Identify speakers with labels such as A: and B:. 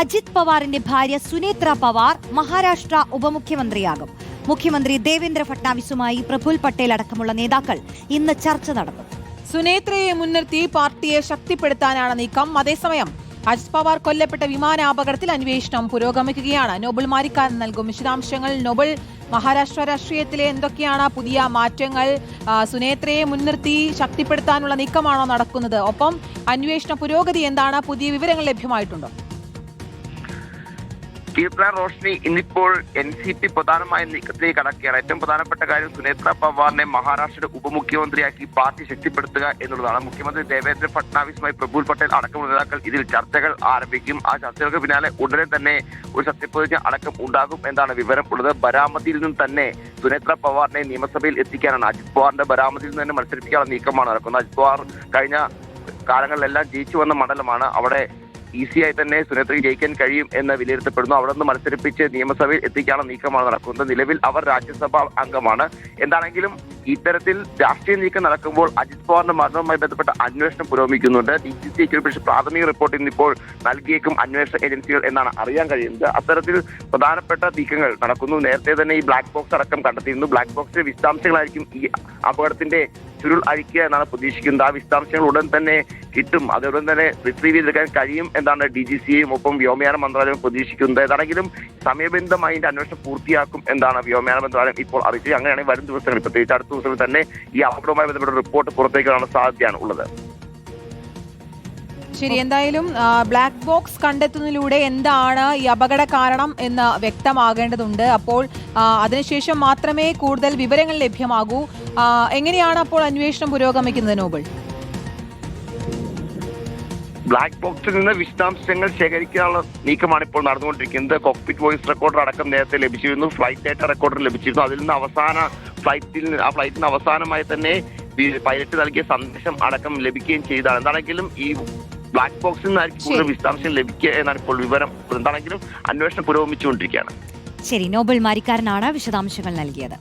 A: അജിത് പവാറിന്റെ ഭാര്യ സുനേത്ര പവാർ മഹാരാഷ്ട്ര ഉപമുഖ്യമന്ത്രിയാകും. മുഖ്യമന്ത്രി ദേവേന്ദ്ര ഫട്നാവിസുമായി പ്രഫുൽ പട്ടേൽ അടക്കമുള്ള നേതാക്കൾ ഇന്ന് ചർച്ച നടത്തും.
B: സുനേത്രയെ മുൻനിർത്തി പാർട്ടിയെ ശക്തിപ്പെടുത്താനാണ് നീക്കം. അതേസമയം അജിത് പവാർ കൊല്ലപ്പെട്ട വിമാനാപകടത്തിൽ അന്വേഷണം പുരോഗമിക്കുകയാണ്. നോബൽ മാരിക്കാരൻ നൽകും വിശദാംശങ്ങൾ. നോബൽ മഹാരാഷ്ട്ര രാഷ്ട്രീയത്തിലെ എന്തൊക്കെയാണ് പുതിയ മാറ്റങ്ങൾ? സുനേത്രയെ മുൻനിർത്തി ശക്തിപ്പെടുത്താനുള്ള നീക്കമാണോ നടക്കുന്നത്? ഒപ്പം അന്വേഷണ പുരോഗതി എന്താണ്? പുതിയ വിവരങ്ങൾ ലഭ്യമായിട്ടുണ്ടോ?
C: കീർത്തന റോഷ്നി ഇന്നിപ്പോൾ എൻ സി പി പ്രധാനമായ നീക്കത്തിലേക്ക് കടക്കുകയാണ്. ഏറ്റവും പ്രധാനപ്പെട്ട കാര്യം സുനേത്ര പവാറിനെ മഹാരാഷ്ട്രയുടെ ഉപമുഖ്യമന്ത്രിയാക്കി പാർട്ടി ശക്തിപ്പെടുത്തുക എന്നുള്ളതാണ്. മുഖ്യമന്ത്രി ദേവേന്ദ്ര ഫട്നാവിസുമായി പ്രഭുൽ പട്ടേൽ അടക്കമുള്ള നേതാക്കൾ ഇതിൽ ചർച്ചകൾ ആരംഭിക്കും. ആ ചർച്ചകൾക്ക് പിന്നാലെ ഉടനെ തന്നെ ഒരു സത്യപ്രതിജ്ഞ അടക്കം ഉണ്ടാകും എന്നാണ് വിവരം ഉള്ളത് ബരാമതിയിൽ നിന്നും തന്നെ സുനേത്ര പവാറിനെ നിയമസഭയിൽ എത്തിക്കാനാണ്. അജിത് പവാറിന്റെ ബരാമതിയിൽ നിന്ന് തന്നെ മത്സരിപ്പിക്കാനുള്ള നീക്കമാണ് നടക്കുന്നത്. അജിത് പവാർ കഴിഞ്ഞ കാലങ്ങളിലെല്ലാം ജയിച്ചു വന്ന മണ്ഡലമാണ്. അവിടെ ഈസിയായി തന്നെ സുനേത്രയ്ക്ക് ജയിക്കാൻ കഴിയും എന്ന് വിലയിരുത്തപ്പെടുന്നു. അവിടെ നിന്ന് മത്സരിപ്പിച്ച് നിയമസഭയിൽ എത്തിക്കാനുള്ള നീക്കമാണ് നടക്കുന്നത്. നിലവിൽ അവർ രാജ്യസഭാ അംഗമാണ്. എന്താണെങ്കിലും ഇത്തരത്തിൽ രാഷ്ട്രീയ നീക്കം നടക്കുമ്പോൾ അജിത് പവാറിന്റെ മരണവുമായി ബന്ധപ്പെട്ട അന്വേഷണം പുരോഗമിക്കുന്നുണ്ട്. ഡി സി സി പക്ഷേ പ്രാഥമിക റിപ്പോർട്ട് ഇന്നിപ്പോൾ നൽകിയേക്കും അന്വേഷണ ഏജൻസികൾ എന്നാണ് അറിയാൻ കഴിയുന്നത്. അത്തരത്തിൽ പ്രധാനപ്പെട്ട നീക്കങ്ങൾ നടക്കുന്നു. നേരത്തെ തന്നെ ഈ ബ്ലാക്ക് ബോക്സ് അടക്കം കണ്ടെത്തിയിരുന്നു. ബ്ലാക്ക് ബോക്സിലെ വിശദാംശങ്ങളായിരിക്കും ഈ അപകടത്തിന്റെ ചുരുൾ അഴിക്കുക എന്നാണ് പ്രതീക്ഷിക്കുന്നത്. ആ വിശദാംശങ്ങൾ ഉടൻ തന്നെ കിട്ടും. അതുടൻ തന്നെ റിട്രീവ് ചെയ്തെടുക്കാൻ കഴിയും എന്നാണ് ഡി ജി സിയും ഒപ്പം വ്യോമയാന മന്ത്രാലയം പ്രതീക്ഷിക്കുന്നത്. ഏതാണെങ്കിലും സമയബന്ധമായി ഇതിന്റെ അന്വേഷണം പൂർത്തിയാക്കും എന്നാണ് വ്യോമയാന മന്ത്രാലയം ഇപ്പോൾ അറിയിച്ചത്. അങ്ങനെയാണെങ്കിൽ വരും ദിവസങ്ങളിൽ പ്രത്യേകിച്ച് അടുത്ത ദിവസങ്ങളിൽ തന്നെ ഈ അപകടവുമായി ബന്ധപ്പെട്ട റിപ്പോർട്ട് പുറത്തേക്ക് സാധ്യതയാണ് ഉള്ളത്.
B: ശരി എന്തായാലും ബ്ലാക്ക് ബോക്സ് കണ്ടെത്തുന്നതിലൂടെ എന്താണ് ഈ അപകട കാരണം എന്ന് വ്യക്തമാകേണ്ടതുണ്ട്. അപ്പോൾ അതിനുശേഷം മാത്രമേ കൂടുതൽ വിവരങ്ങൾ ലഭ്യമാകൂ. എങ്ങനെയാണ് അപ്പോൾ അന്വേഷണം പുരോഗമിക്കുന്നത് നോബിൾ?
C: ബ്ലാക്ക് ബോക്സിൽ നിന്ന് വിശദാംശങ്ങൾ ശേഖരിക്കാനുള്ള നീക്കമാണ് ഇപ്പോൾ നടന്നുകൊണ്ടിരിക്കുന്നത്. കോക്പിറ്റ് വോയിസ് റെക്കോർഡർ അടക്കം നേരത്തെ ലഭിച്ചിരുന്നു. ഫ്ലൈറ്റ് ഡേറ്റ റെക്കോർഡർ ലഭിച്ചിരുന്നു. അതിൽ നിന്ന് അവസാന ഫ്ലൈറ്റിൽ ആ ഫ്ലൈറ്റിന് അവസാനമായി തന്നെ പൈലറ്റ് നൽകിയ സന്ദേശം അടക്കം ലഭിക്കുകയും ചെയ്തതാണ്. എന്താണെങ്കിലും ഈ ബ്ലാക്ക് ബോക്സിൽ നിന്നായിരിക്കും കൂടുതൽ. വിശദാംശം ലഭിക്കുക എന്നാണ് ഇപ്പോൾ വിവരം. എന്താണെങ്കിലും അന്വേഷണം പുരോഗമിച്ചുകൊണ്ടിരിക്കുകയാണ്.
A: ശരി നോബൽ മാരിക്കാരനാണ് വിശദാംശങ്ങൾ നൽകിയത്.